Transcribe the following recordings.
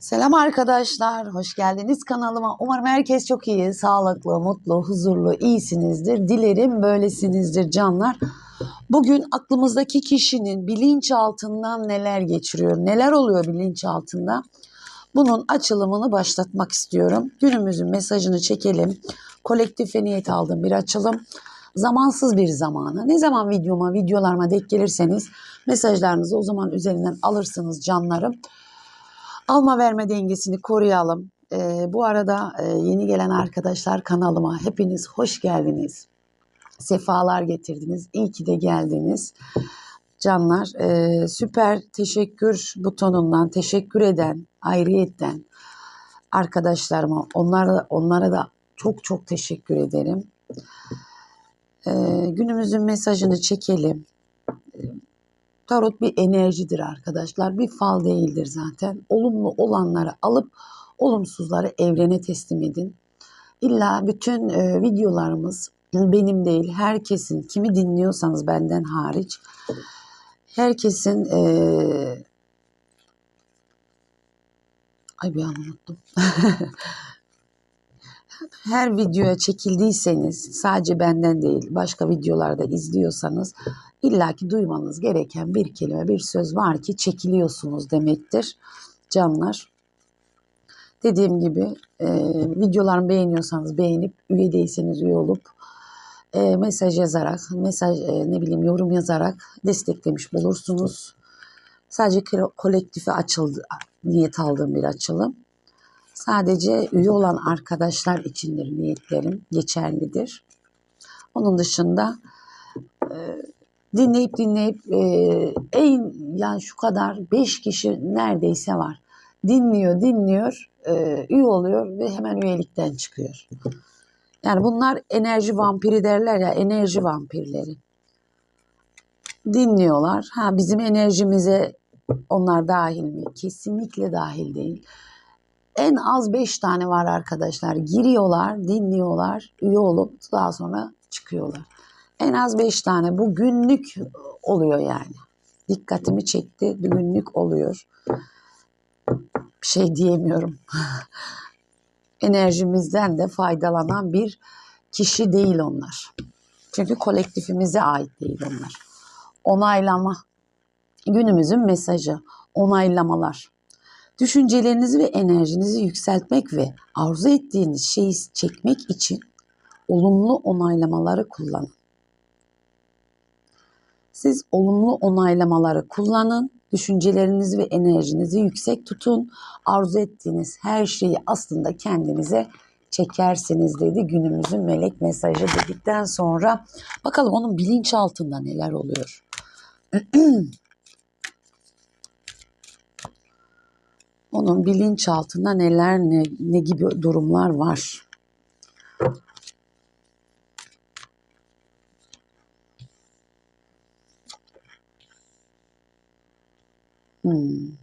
Selam arkadaşlar, hoş geldiniz kanalıma. Umarım herkes çok iyi, sağlıklı, mutlu, huzurlu, iyisinizdir. Dilerim böylesinizdir canlar. Bugün aklımızdaki kişinin bilinçaltından neler geçiriyor, neler oluyor bilinçaltında? Bunun açılımını başlatmak istiyorum. Günümüzün mesajını çekelim. Kolektife niyet aldığım bir açılım. Zamansız bir zamanı. Ne zaman videoma, videolarıma denk gelirseniz mesajlarınızı o zaman üzerinden alırsınız canlarım alma verme dengesini koruyalım. Ee, bu arada e, yeni gelen arkadaşlar kanalıma hepiniz hoş geldiniz. Sefalar getirdiniz. İyi ki de geldiniz. Canlar e, süper teşekkür butonundan teşekkür eden ayrıyetten arkadaşlarıma onlara, onlara da çok çok teşekkür ederim. E, günümüzün mesajını çekelim. Tarot bir enerjidir arkadaşlar. Bir fal değildir zaten. Olumlu olanları alıp olumsuzları evrene teslim edin. İlla bütün e, videolarımız benim değil herkesin kimi dinliyorsanız benden hariç herkesin e, ay bir an unuttum. her videoya çekildiyseniz sadece benden değil başka videolarda izliyorsanız illaki duymanız gereken bir kelime bir söz var ki çekiliyorsunuz demektir canlar. Dediğim gibi e, videolarımı beğeniyorsanız beğenip üye değilseniz üye olup e, mesaj yazarak mesaj e, ne bileyim yorum yazarak desteklemiş bulursunuz. Sadece kolektife açıldı niyet aldığım bir açılım. Sadece üye olan arkadaşlar içindir niyetlerim geçerlidir. Onun dışında e, dinleyip dinleyip e, en yani şu kadar 5 kişi neredeyse var. Dinliyor, dinliyor, e, üye oluyor ve hemen üyelikten çıkıyor. Yani bunlar enerji vampiri derler ya, enerji vampirleri. Dinliyorlar. Ha bizim enerjimize onlar dahil mi? Kesinlikle dahil değil. En az 5 tane var arkadaşlar. Giriyorlar, dinliyorlar, üye olup daha sonra çıkıyorlar. En az 5 tane. Bu günlük oluyor yani. Dikkatimi çekti. Günlük oluyor. Bir şey diyemiyorum. Enerjimizden de faydalanan bir kişi değil onlar. Çünkü kolektifimize ait değil onlar. Onaylama. Günümüzün mesajı. Onaylamalar. Düşüncelerinizi ve enerjinizi yükseltmek ve arzu ettiğiniz şeyi çekmek için olumlu onaylamaları kullanın. Siz olumlu onaylamaları kullanın, düşüncelerinizi ve enerjinizi yüksek tutun. Arzu ettiğiniz her şeyi aslında kendinize çekersiniz dedi günümüzün melek mesajı dedikten sonra bakalım onun bilinçaltında neler oluyor. onun bilinçaltında neler ne, ne gibi durumlar var. Hmm.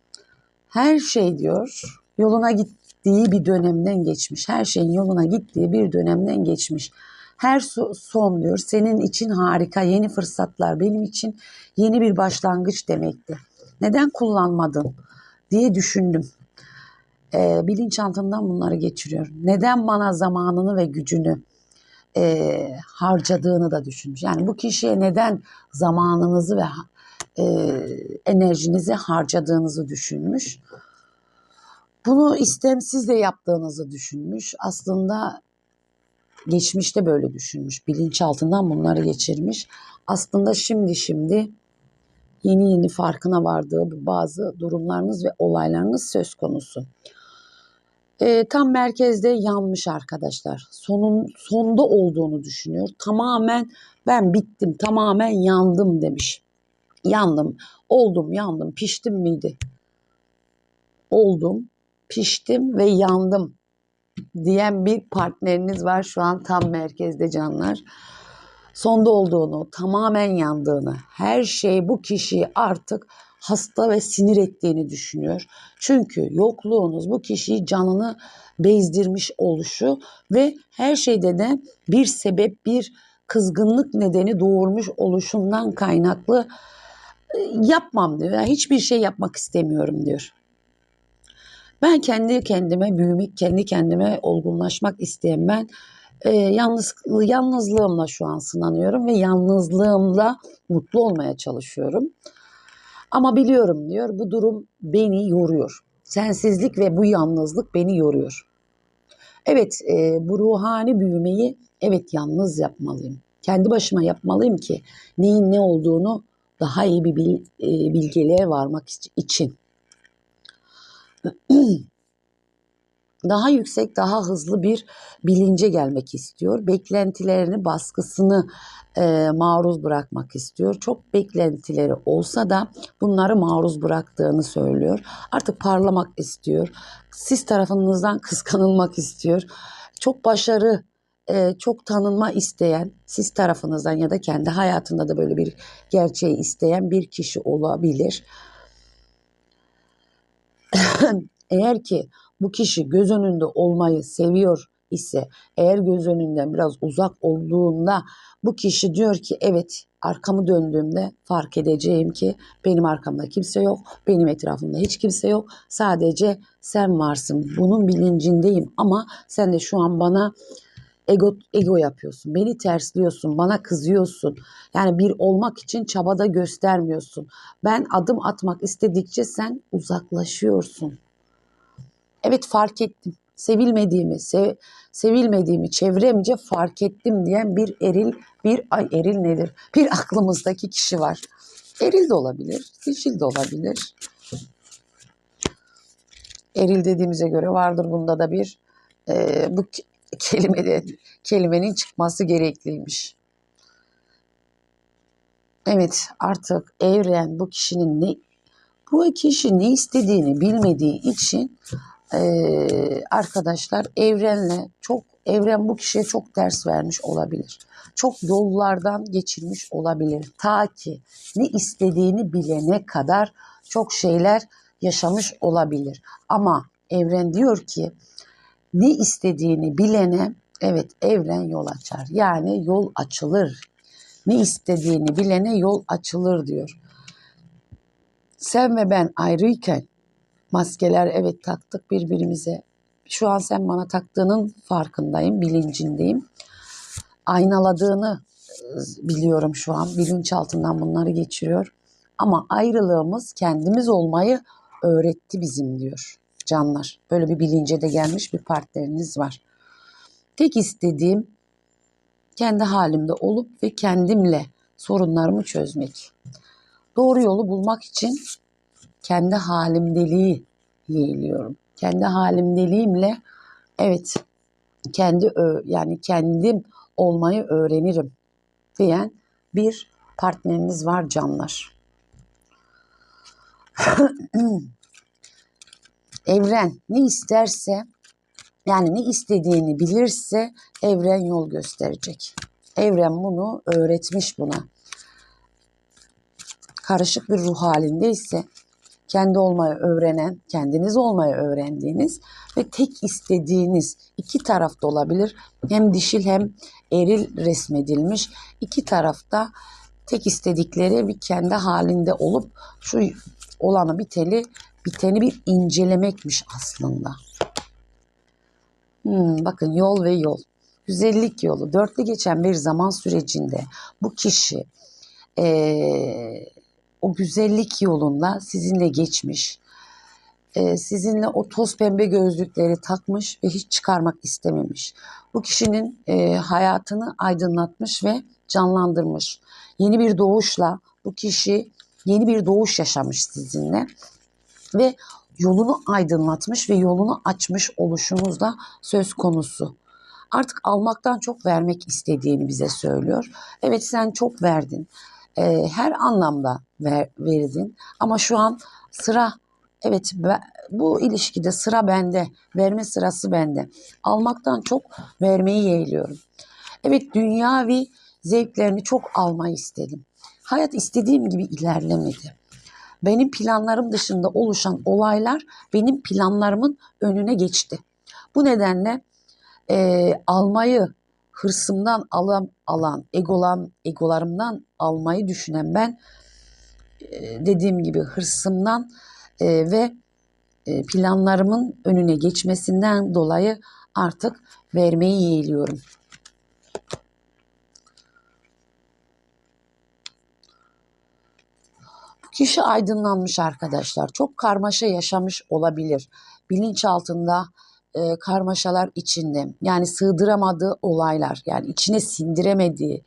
Her şey diyor yoluna gittiği bir dönemden geçmiş. Her şeyin yoluna gittiği bir dönemden geçmiş. Her son diyor senin için harika yeni fırsatlar benim için yeni bir başlangıç demekti. Neden kullanmadın diye düşündüm. Ee, bilinçaltından bunları geçiriyor. Neden bana zamanını ve gücünü e, harcadığını da düşünmüş. Yani bu kişiye neden zamanınızı ve e, enerjinizi harcadığınızı düşünmüş. Bunu istemsiz de yaptığınızı düşünmüş. Aslında geçmişte böyle düşünmüş. Bilinçaltından bunları geçirmiş. Aslında şimdi şimdi yeni yeni farkına vardığı bazı durumlarınız ve olaylarınız söz konusu. E, tam merkezde yanmış arkadaşlar. Sonun sonda olduğunu düşünüyor. Tamamen ben bittim, tamamen yandım demiş. Yandım, oldum, yandım, piştim miydi? Oldum, piştim ve yandım diyen bir partneriniz var şu an tam merkezde canlar. Sonda olduğunu, tamamen yandığını, her şey bu kişiyi artık hasta ve sinir ettiğini düşünüyor. Çünkü yokluğunuz bu kişiyi canını bezdirmiş oluşu ve her şeyde de bir sebep, bir kızgınlık nedeni doğurmuş oluşundan kaynaklı yapmam diyor. Yani hiçbir şey yapmak istemiyorum diyor. Ben kendi kendime büyümek, kendi kendime olgunlaşmak isteyen ben e, yalnız yalnızlığımla şu an sınanıyorum ve yalnızlığımla mutlu olmaya çalışıyorum. Ama biliyorum diyor bu durum beni yoruyor. Sensizlik ve bu yalnızlık beni yoruyor. Evet e, bu ruhani büyümeyi evet yalnız yapmalıyım. Kendi başıma yapmalıyım ki neyin ne olduğunu daha iyi bir bil, e, bilgeliğe varmak için. daha yüksek, daha hızlı bir bilince gelmek istiyor. Beklentilerini, baskısını e, maruz bırakmak istiyor. Çok beklentileri olsa da bunları maruz bıraktığını söylüyor. Artık parlamak istiyor. Siz tarafınızdan kıskanılmak istiyor. Çok başarı, e, çok tanınma isteyen, siz tarafınızdan ya da kendi hayatında da böyle bir gerçeği isteyen bir kişi olabilir. Eğer ki bu kişi göz önünde olmayı seviyor ise eğer göz önünden biraz uzak olduğunda bu kişi diyor ki evet arkamı döndüğümde fark edeceğim ki benim arkamda kimse yok, benim etrafımda hiç kimse yok. Sadece sen varsın. Bunun bilincindeyim ama sen de şu an bana ego, ego yapıyorsun. Beni tersliyorsun, bana kızıyorsun. Yani bir olmak için çabada göstermiyorsun. Ben adım atmak istedikçe sen uzaklaşıyorsun. Evet fark ettim. Sevilmediğimi, sev, sevilmediğimi çevremce fark ettim diyen bir eril, bir ay eril nedir? Bir aklımızdaki kişi var. Eril de olabilir, dişil de olabilir. Eril dediğimize göre vardır bunda da bir e, bu kelimede kelimenin çıkması gerekliymiş. Evet artık evren bu kişinin ne bu kişi ne istediğini bilmediği için e, arkadaşlar evrenle çok evren bu kişiye çok ders vermiş olabilir. Çok yollardan geçirmiş olabilir. Ta ki ne istediğini bilene kadar çok şeyler yaşamış olabilir. Ama evren diyor ki ne istediğini bilene evet evren yol açar. Yani yol açılır. Ne istediğini bilene yol açılır diyor. Sen ve ben ayrıyken maskeler evet taktık birbirimize. Şu an sen bana taktığının farkındayım, bilincindeyim. Aynaladığını e, biliyorum şu an. Bilinçaltından bunları geçiriyor. Ama ayrılığımız kendimiz olmayı öğretti bizim diyor canlar. Böyle bir bilince de gelmiş bir partneriniz var. Tek istediğim kendi halimde olup ve kendimle sorunlarımı çözmek. Doğru yolu bulmak için kendi halimdeliği yeğliyorum. Kendi halimdeliğimle evet kendi yani kendim olmayı öğrenirim diyen bir partneriniz var canlar. Evren ne isterse yani ne istediğini bilirse evren yol gösterecek. Evren bunu öğretmiş buna. Karışık bir ruh halindeyse kendi olmayı öğrenen, kendiniz olmayı öğrendiğiniz ve tek istediğiniz iki tarafta olabilir. Hem dişil hem eril resmedilmiş. İki tarafta tek istedikleri bir kendi halinde olup şu olanı biteli biteni bir incelemekmiş aslında. Hmm, bakın yol ve yol. Güzellik yolu. Dörtlü geçen bir zaman sürecinde bu kişi ee, o güzellik yolunda sizinle geçmiş. Ee, sizinle o toz pembe gözlükleri takmış ve hiç çıkarmak istememiş. Bu kişinin e, hayatını aydınlatmış ve canlandırmış. Yeni bir doğuşla bu kişi yeni bir doğuş yaşamış sizinle ve yolunu aydınlatmış ve yolunu açmış oluşunuz da söz konusu. Artık almaktan çok vermek istediğini bize söylüyor. Evet sen çok verdin. Ee, her anlamda ver, verdin. Ama şu an sıra evet bu ilişkide sıra bende. Verme sırası bende. Almaktan çok vermeyi yeğliyorum. Evet dünyavi zevklerini çok almayı istedim. Hayat istediğim gibi ilerlemedi benim planlarım dışında oluşan olaylar benim planlarımın önüne geçti. Bu nedenle e, almayı hırsımdan alan, alan egolan, egolarımdan almayı düşünen ben e, dediğim gibi hırsımdan e, ve e, planlarımın önüne geçmesinden dolayı artık vermeyi yeğliyorum. Kişi aydınlanmış arkadaşlar. Çok karmaşa yaşamış olabilir. Bilinç altında e, karmaşalar içinde. Yani sığdıramadığı olaylar, yani içine sindiremediği,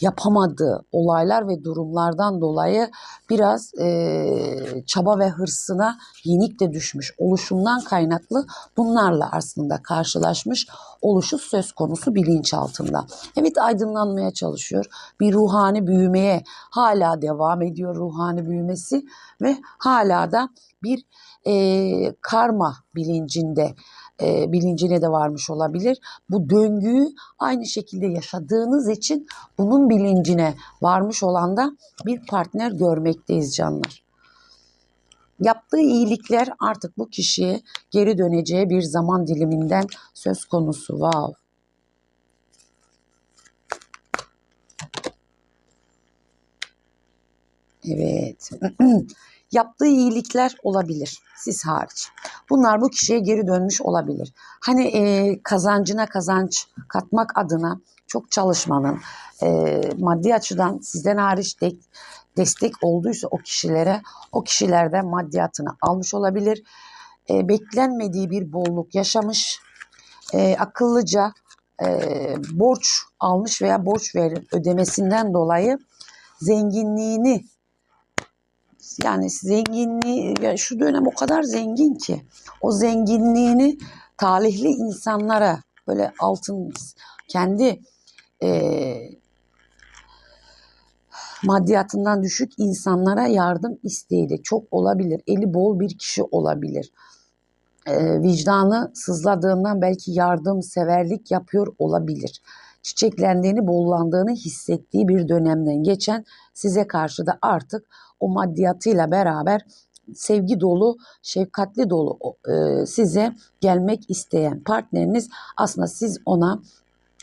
yapamadığı olaylar ve durumlardan dolayı biraz e, çaba ve hırsına yenik de düşmüş oluşumdan kaynaklı bunlarla aslında karşılaşmış oluşu söz konusu bilinç altında. Evet aydınlanmaya çalışıyor. Bir ruhani büyümeye hala devam ediyor ruhani büyümesi ve hala da bir e, karma bilincinde e, bilincine de varmış olabilir. Bu döngüyü aynı şekilde yaşadığınız için bunun bilincine varmış olan da bir partner görmekteyiz canlar. Yaptığı iyilikler artık bu kişiye geri döneceği bir zaman diliminden söz konusu. Wow. Evet. Yaptığı iyilikler olabilir siz hariç. Bunlar bu kişiye geri dönmüş olabilir. Hani e, kazancına kazanç katmak adına çok çalışmanın e, maddi açıdan sizden hariç de, destek olduysa o kişilere o kişilerden maddiyatını almış olabilir. E, beklenmediği bir bolluk yaşamış. E, akıllıca e, borç almış veya borç ver ödemesinden dolayı zenginliğini yani zenginliği ya şu dönem o kadar zengin ki o zenginliğini talihli insanlara böyle altın kendi e, maddiyatından düşük insanlara yardım isteği de çok olabilir. Eli bol bir kişi olabilir. E, vicdanı sızladığından belki yardım, severlik yapıyor olabilir. Çiçeklendiğini, bollandığını hissettiği bir dönemden geçen size karşı da artık o maddiyatıyla beraber sevgi dolu, şefkatli dolu e, size gelmek isteyen partneriniz aslında siz ona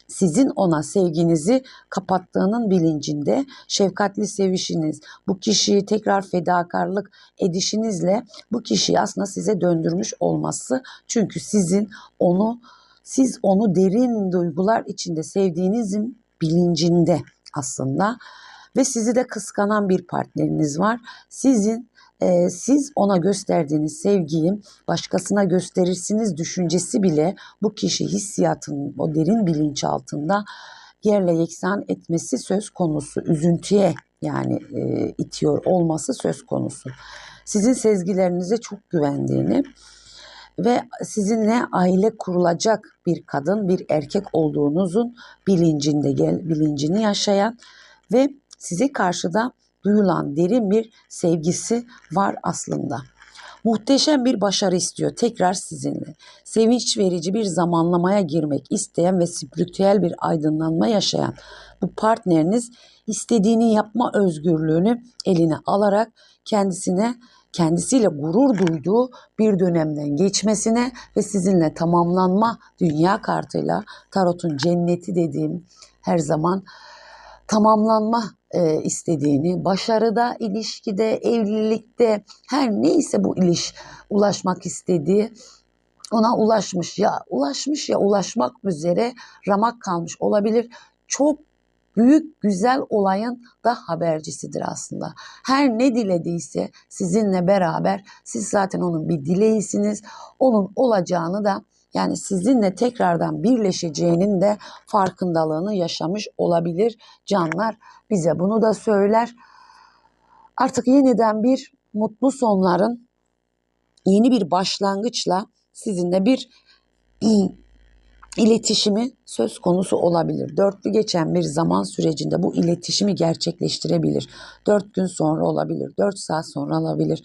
sizin ona sevginizi kapattığının bilincinde şefkatli sevişiniz, bu kişiyi tekrar fedakarlık edişinizle bu kişiyi aslında size döndürmüş olması. Çünkü sizin onu siz onu derin duygular içinde sevdiğinizin bilincinde aslında ve sizi de kıskanan bir partneriniz var. Sizin e, siz ona gösterdiğiniz sevgiyi başkasına gösterirsiniz düşüncesi bile bu kişi hissiyatının o derin bilinç altında yerle yeksan etmesi söz konusu. Üzüntüye yani e, itiyor olması söz konusu. Sizin sezgilerinize çok güvendiğini ve sizinle aile kurulacak bir kadın, bir erkek olduğunuzun bilincinde gel, bilincini yaşayan ve size karşı da duyulan derin bir sevgisi var aslında. Muhteşem bir başarı istiyor tekrar sizinle. Sevinç verici bir zamanlamaya girmek isteyen ve spiritüel bir aydınlanma yaşayan bu partneriniz istediğini yapma özgürlüğünü eline alarak kendisine kendisiyle gurur duyduğu bir dönemden geçmesine ve sizinle tamamlanma dünya kartıyla tarotun cenneti dediğim her zaman tamamlanma e, istediğini, başarıda, ilişkide, evlilikte her neyse bu iliş ulaşmak istediği ona ulaşmış ya ulaşmış ya ulaşmak üzere ramak kalmış olabilir. Çok büyük güzel olayın da habercisidir aslında. Her ne dilediyse sizinle beraber siz zaten onun bir dileğisiniz. Onun olacağını da yani sizinle tekrardan birleşeceğinin de farkındalığını yaşamış olabilir canlar. Bize bunu da söyler. Artık yeniden bir mutlu sonların yeni bir başlangıçla sizinle bir iletişimi söz konusu olabilir. Dörtlü geçen bir zaman sürecinde bu iletişimi gerçekleştirebilir. Dört gün sonra olabilir, dört saat sonra olabilir.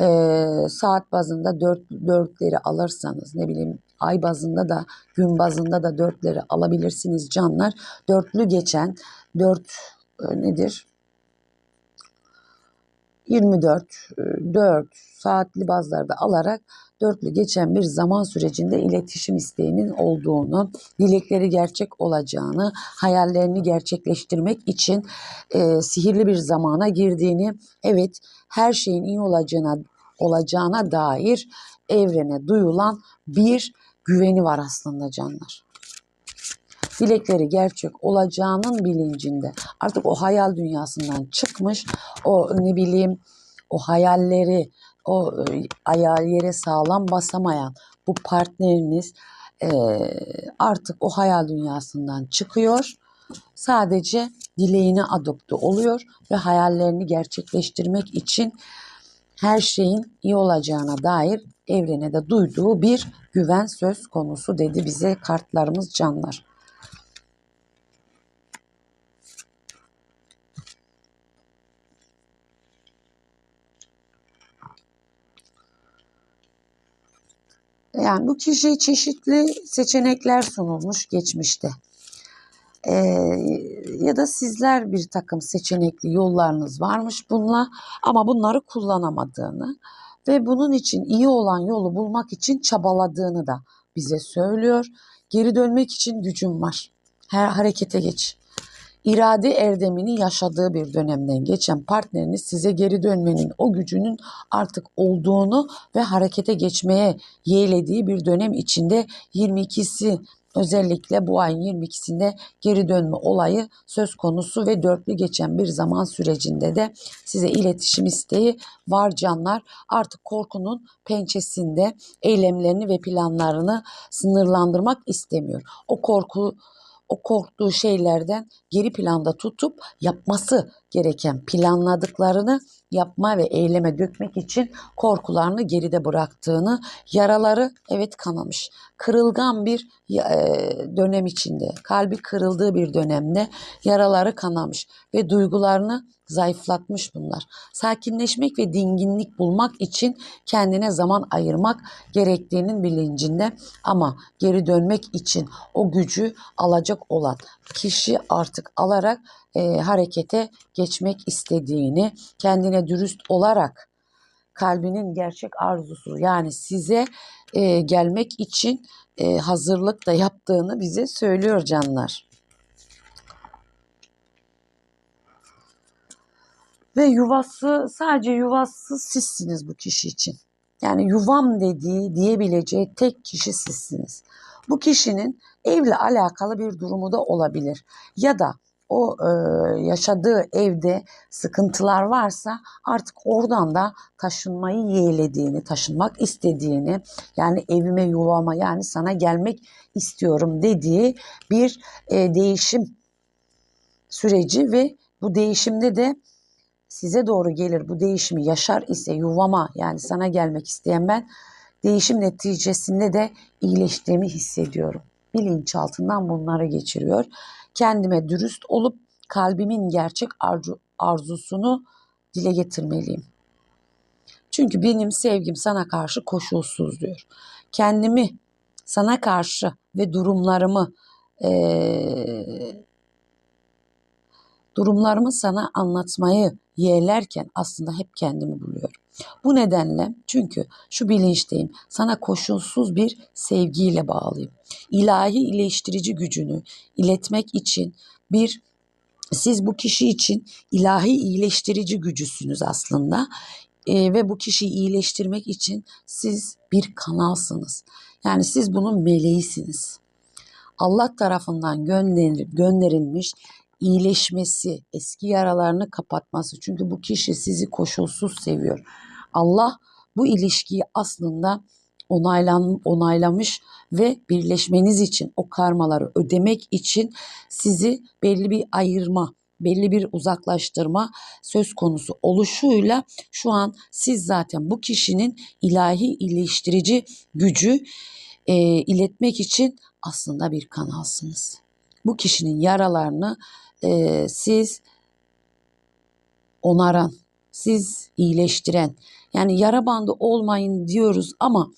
Ee, saat bazında dört, dörtleri alırsanız ne bileyim ay bazında da gün bazında da dörtleri alabilirsiniz canlar. Dörtlü geçen dört e, nedir? 24, 4 e, saatli bazlarda alarak dörtlü geçen bir zaman sürecinde iletişim isteğinin olduğunu, dilekleri gerçek olacağını, hayallerini gerçekleştirmek için e, sihirli bir zamana girdiğini, evet her şeyin iyi olacağına olacağına dair evrene duyulan bir güveni var aslında canlar. Dilekleri gerçek olacağının bilincinde. Artık o hayal dünyasından çıkmış. O ne bileyim o hayalleri, o e, ayağı yere sağlam basamayan bu partneriniz e, artık o hayal dünyasından çıkıyor. Sadece dileğine adopte oluyor ve hayallerini gerçekleştirmek için her şeyin iyi olacağına dair evrene de duyduğu bir güven söz konusu dedi bize kartlarımız canlar. Yani bu kişiye çeşitli seçenekler sunulmuş geçmişte. Ee, ya da sizler bir takım seçenekli yollarınız varmış bununla ama bunları kullanamadığını ve bunun için iyi olan yolu bulmak için çabaladığını da bize söylüyor. Geri dönmek için gücüm var. Her harekete geç. İrade erdemini yaşadığı bir dönemden geçen partneriniz size geri dönmenin o gücünün artık olduğunu ve harekete geçmeye yeğlediği bir dönem içinde 22'si özellikle bu ayın 22'sinde geri dönme olayı söz konusu ve dörtlü geçen bir zaman sürecinde de size iletişim isteği var canlar. Artık korkunun pençesinde eylemlerini ve planlarını sınırlandırmak istemiyor. O korku o korktuğu şeylerden geri planda tutup yapması gereken planladıklarını yapma ve eyleme dökmek için korkularını geride bıraktığını, yaraları evet kanamış. Kırılgan bir e, dönem içinde, kalbi kırıldığı bir dönemde yaraları kanamış ve duygularını zayıflatmış bunlar. Sakinleşmek ve dinginlik bulmak için kendine zaman ayırmak gerektiğinin bilincinde ama geri dönmek için o gücü alacak olan kişi artık alarak e, harekete geçmek istediğini, kendine dürüst olarak kalbinin gerçek arzusu yani size e, gelmek için e, hazırlık da yaptığını bize söylüyor canlar. Ve yuvası sadece yuvası sizsiniz bu kişi için. Yani yuvam dediği diyebileceği tek kişi sizsiniz. Bu kişinin evle alakalı bir durumu da olabilir. Ya da o e, yaşadığı evde sıkıntılar varsa artık oradan da taşınmayı yeğlediğini, taşınmak istediğini yani evime yuvama yani sana gelmek istiyorum dediği bir e, değişim süreci ve bu değişimde de size doğru gelir bu değişimi yaşar ise yuvama yani sana gelmek isteyen ben değişim neticesinde de iyileştiğimi hissediyorum. Bilinçaltından bunları geçiriyor. Kendime dürüst olup kalbimin gerçek arzu, arzusunu dile getirmeliyim. Çünkü benim sevgim sana karşı koşulsuz diyor. Kendimi sana karşı ve durumlarımı ee, durumlarımı sana anlatmayı yeğlerken aslında hep kendimi buluyorum. Bu nedenle çünkü şu bilinçteyim sana koşulsuz bir sevgiyle bağlıyım. İlahi iyileştirici gücünü iletmek için bir siz bu kişi için ilahi iyileştirici gücüsünüz aslında e, ve bu kişiyi iyileştirmek için siz bir kanalsınız. Yani siz bunun meleğisiniz. Allah tarafından gönderilmiş iyileşmesi, eski yaralarını kapatması. Çünkü bu kişi sizi koşulsuz seviyor. Allah bu ilişkiyi aslında onaylan, onaylamış ve birleşmeniz için o karmaları ödemek için sizi belli bir ayırma, belli bir uzaklaştırma söz konusu oluşuyla şu an siz zaten bu kişinin ilahi iyileştirici gücü e, iletmek için aslında bir kanalsınız. Bu kişinin yaralarını e, siz onaran, siz iyileştiren. Yani yara bandı olmayın diyoruz ama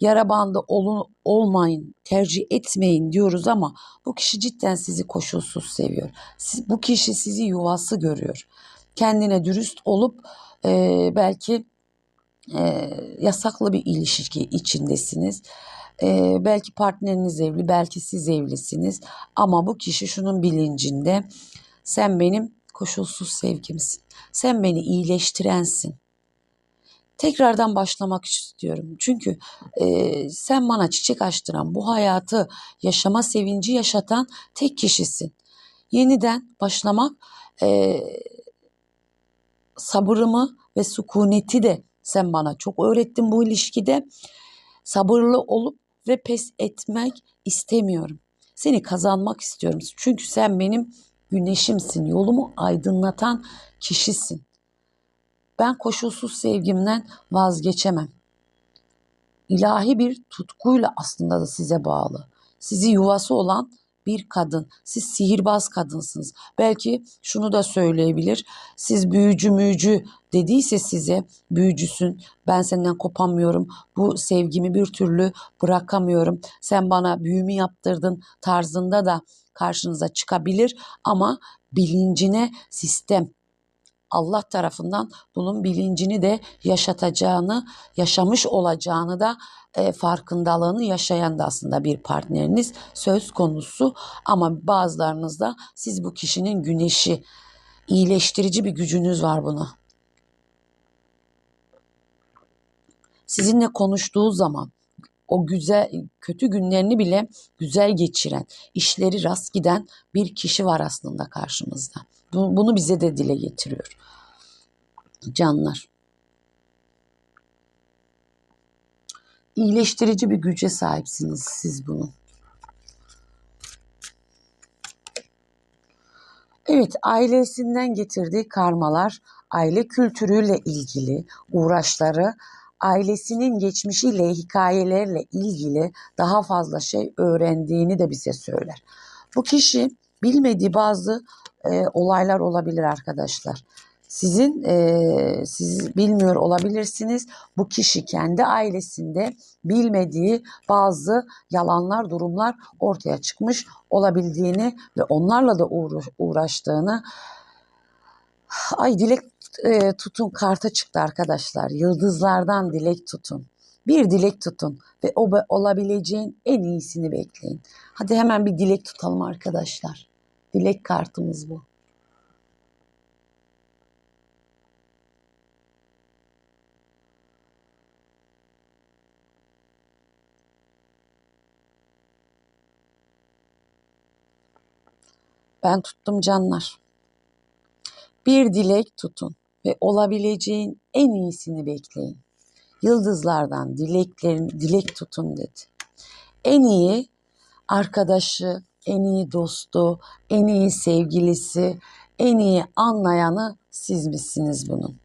yara bandı olun, olmayın, tercih etmeyin diyoruz ama bu kişi cidden sizi koşulsuz seviyor. Siz, bu kişi sizi yuvası görüyor. Kendine dürüst olup e, belki e, yasaklı bir ilişki içindesiniz. E, belki partneriniz evli, belki siz evlisiniz. Ama bu kişi şunun bilincinde. Sen benim koşulsuz sevgimsin. Sen beni iyileştirensin. tekrardan başlamak istiyorum. Çünkü e, sen bana çiçek açtıran, bu hayatı yaşama sevinci yaşatan tek kişisin. Yeniden başlamak e, sabırımı ve sükuneti de sen bana çok öğrettin bu ilişkide. Sabırlı olup ve pes etmek istemiyorum. Seni kazanmak istiyorum. Çünkü sen benim güneşimsin, yolumu aydınlatan kişisin. Ben koşulsuz sevgimden vazgeçemem. İlahi bir tutkuyla aslında da size bağlı. Sizi yuvası olan bir kadın. Siz sihirbaz kadınsınız. Belki şunu da söyleyebilir. Siz büyücü müyücü dediyse size büyücüsün. Ben senden kopamıyorum. Bu sevgimi bir türlü bırakamıyorum. Sen bana büyümü yaptırdın tarzında da karşınıza çıkabilir ama bilincine sistem Allah tarafından bunun bilincini de yaşatacağını, yaşamış olacağını da e, farkındalığını yaşayan da aslında bir partneriniz söz konusu. Ama bazılarınızda siz bu kişinin güneşi, iyileştirici bir gücünüz var buna. Sizinle konuştuğu zaman o güzel kötü günlerini bile güzel geçiren, işleri rast giden bir kişi var aslında karşımızda. Bu- Bunu bize de dile getiriyor. Canlar. İyileştirici bir güce sahipsiniz siz bunun. Evet, ailesinden getirdiği karmalar, aile kültürüyle ilgili uğraşları, ailesinin geçmişiyle, hikayelerle ilgili daha fazla şey öğrendiğini de bize söyler. Bu kişi bilmediği bazı e, olaylar olabilir arkadaşlar. Sizin e, siz bilmiyor olabilirsiniz. Bu kişi kendi ailesinde bilmediği bazı yalanlar, durumlar ortaya çıkmış olabildiğini ve onlarla da uğra- uğraştığını Ay dilek e, tutun karta çıktı arkadaşlar. Yıldızlardan dilek tutun. Bir dilek tutun ve o olabileceğin en iyisini bekleyin. Hadi hemen bir dilek tutalım arkadaşlar. Dilek kartımız bu. Ben tuttum canlar. Bir dilek tutun ve olabileceğin en iyisini bekleyin. Yıldızlardan dileklerin dilek tutun dedi. En iyi arkadaşı, en iyi dostu, en iyi sevgilisi, en iyi anlayanı siz misiniz bunun?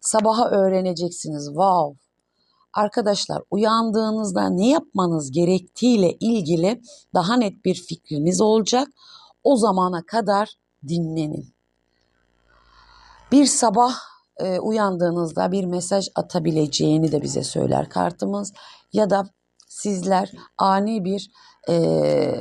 Sabaha öğreneceksiniz. Wow. Arkadaşlar uyandığınızda ne yapmanız gerektiğiyle ilgili daha net bir fikriniz olacak. O zamana kadar dinlenin. Bir sabah e, uyandığınızda bir mesaj atabileceğini de bize söyler kartımız ya da sizler ani bir e,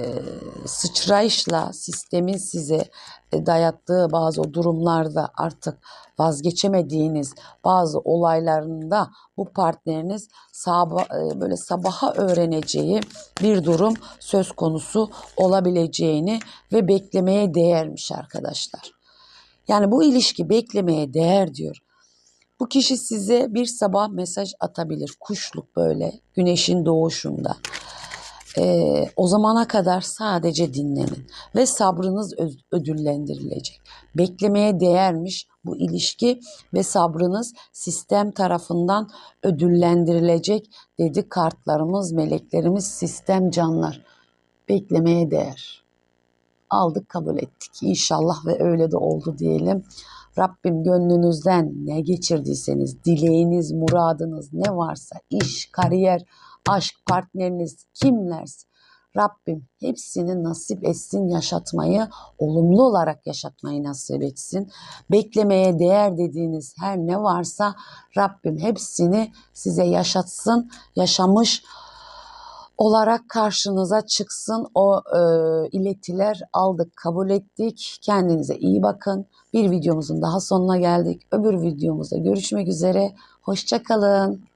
sıçrayışla sistemin size dayattığı bazı o durumlarda artık vazgeçemediğiniz bazı olaylarında bu partneriniz sabah, böyle sabaha öğreneceği bir durum söz konusu olabileceğini ve beklemeye değermiş arkadaşlar. Yani bu ilişki beklemeye değer diyor. Bu kişi size bir sabah mesaj atabilir. Kuşluk böyle güneşin doğuşunda. Ee, o zamana kadar sadece dinlenin ve sabrınız ödüllendirilecek. Beklemeye değermiş bu ilişki ve sabrınız sistem tarafından ödüllendirilecek dedi kartlarımız, meleklerimiz, sistem canlar. Beklemeye değer. Aldık kabul ettik inşallah ve öyle de oldu diyelim. Rabbim gönlünüzden ne geçirdiyseniz, dileğiniz, muradınız ne varsa, iş, kariyer, aşk, partneriniz kimlerse Rabbim hepsini nasip etsin yaşatmayı, olumlu olarak yaşatmayı nasip etsin. Beklemeye değer dediğiniz her ne varsa Rabbim hepsini size yaşatsın, yaşamış olarak karşınıza çıksın. O e, iletiler aldık, kabul ettik. Kendinize iyi bakın. Bir videomuzun daha sonuna geldik. Öbür videomuzda görüşmek üzere. Hoşçakalın.